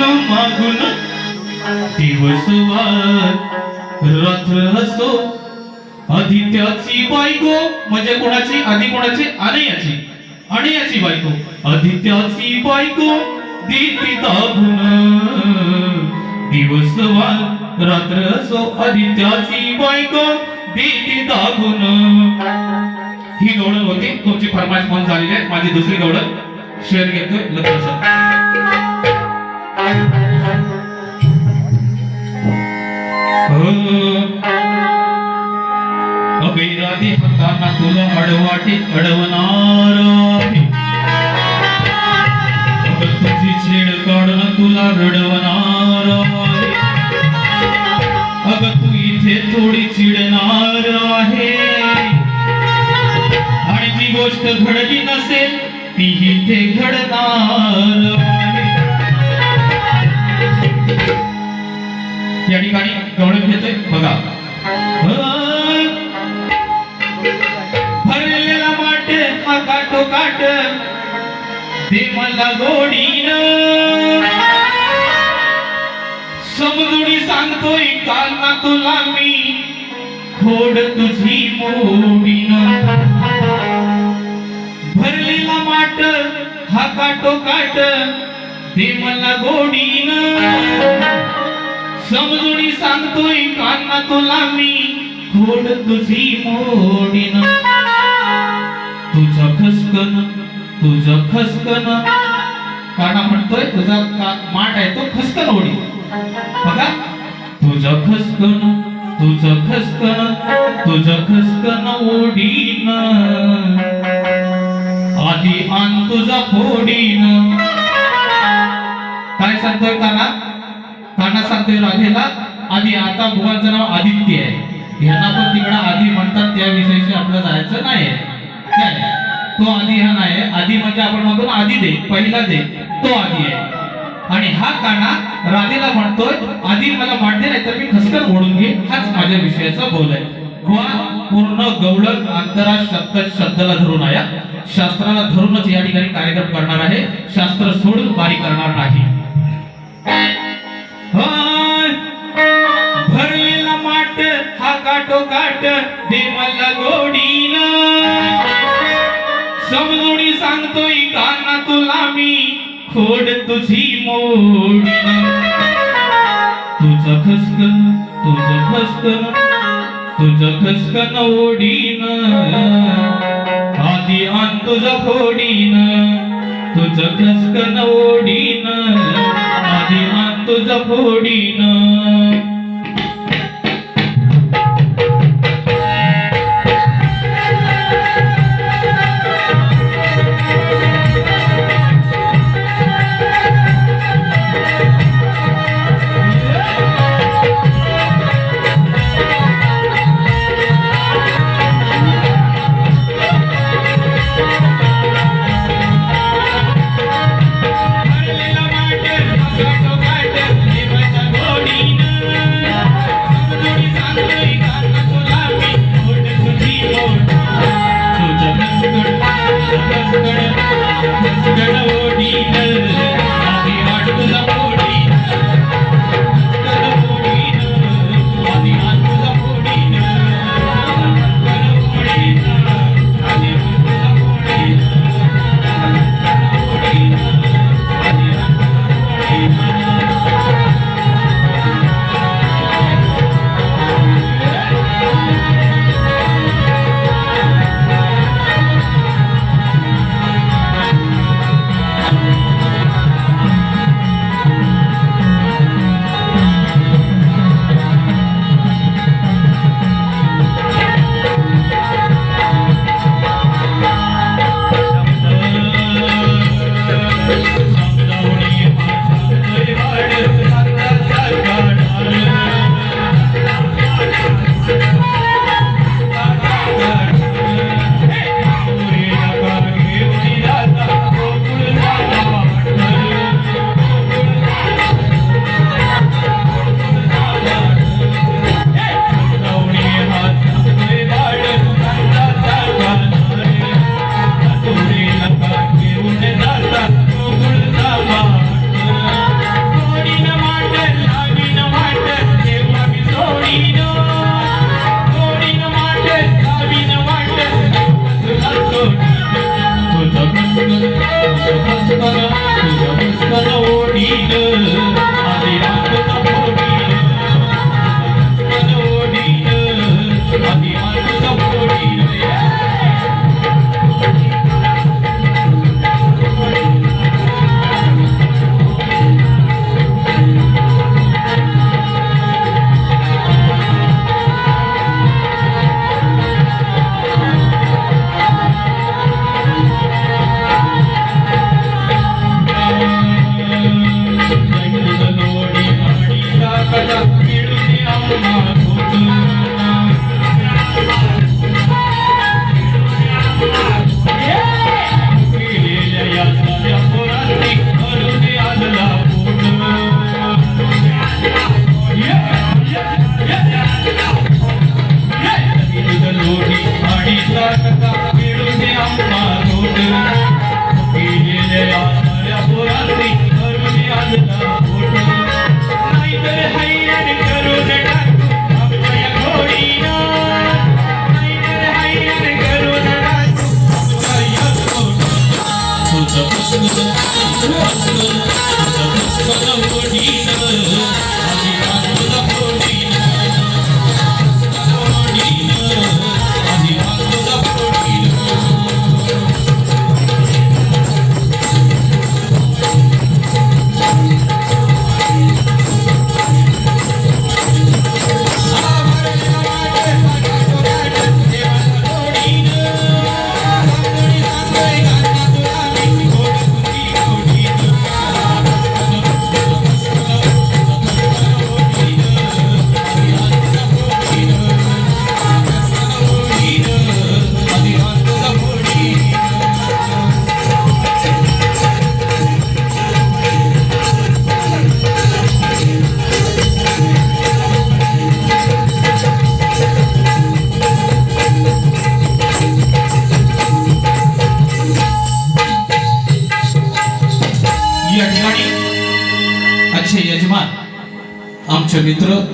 मागून मागून. दिवस वार रात्र असो आदित्याची बायको म्हणजे कोणाची? आधी कोणाची? अनयाची अनयाची बायको. आदित्याची बायको दीप्ती दाबून. दिवस वार रात्र असो आदित्याची बायको दीप्ती दाबून. ही गवळण होती. तुमची फरमाईश म्हणून झालेली आहे. माझी दुसरी गवळण शेअर घेतोय. लक्षात अभिराधी तुला अडवाटी अडवणार तुझी छेड तुला रडवणार. तू इथे थोडी चिडणार आहे. आणि जी गोष्ट घडली नसेल ती इथे घडणार. या ठिकाणी गवळण घेतोय. बघा. भरलेला माठ हा काटो काट. दे मला गोडीन समजुडी सांगतोय काल ना तुला मी. खोड तुझी मोडीन. भरलेला माट हा काटो काट. दे मला गोडीन समजुनी सांगतोय कान्हा तुला मी खोड तुझी मोडीन. तुझं खसकन तुझं खसकन काना म्हणतोय तुझा का- माठ आहे तो खसकन ओढी. बघा. तुझं खसकन तुझं खसकन तुझं खसकन ओढीन. आधी आण तुझा फोडीन. काय सांगतोय काना? काना राधेला आधी आता भुवांचं नाव आदित्य आहे. ह्यांना पण तिकडं आधी म्हणतात त्या विषयीशी आपलं जायचं नाही. तो आधी हा नाही. आधी म्हणजे आपण म्हणतो ना आधी दे पहिला दे तो आधी आहे. आणि हा काना राधेला म्हणतोय आधी मला वाटते नाही तर मी खसकर ओढून घे हाच माझ्या विषयाचा बोल आहे. पूर्ण गवळण अंतरा शब्द शब्दाला धरून आया. शास्त्राला धरूनच या ठिकाणी कार्यक्रम करणार आहे. शास्त्र सोडून बारी करणार नाही. दे मला सांगतोय काना तुला मी खोड तुझी मोड. तुझं खसकन तुझं खसकन तुझं खसकन ओढीन आधी आण तुझं खोडीन तुझं खसकन ओढीन आधी आण तुझं फोडीन ser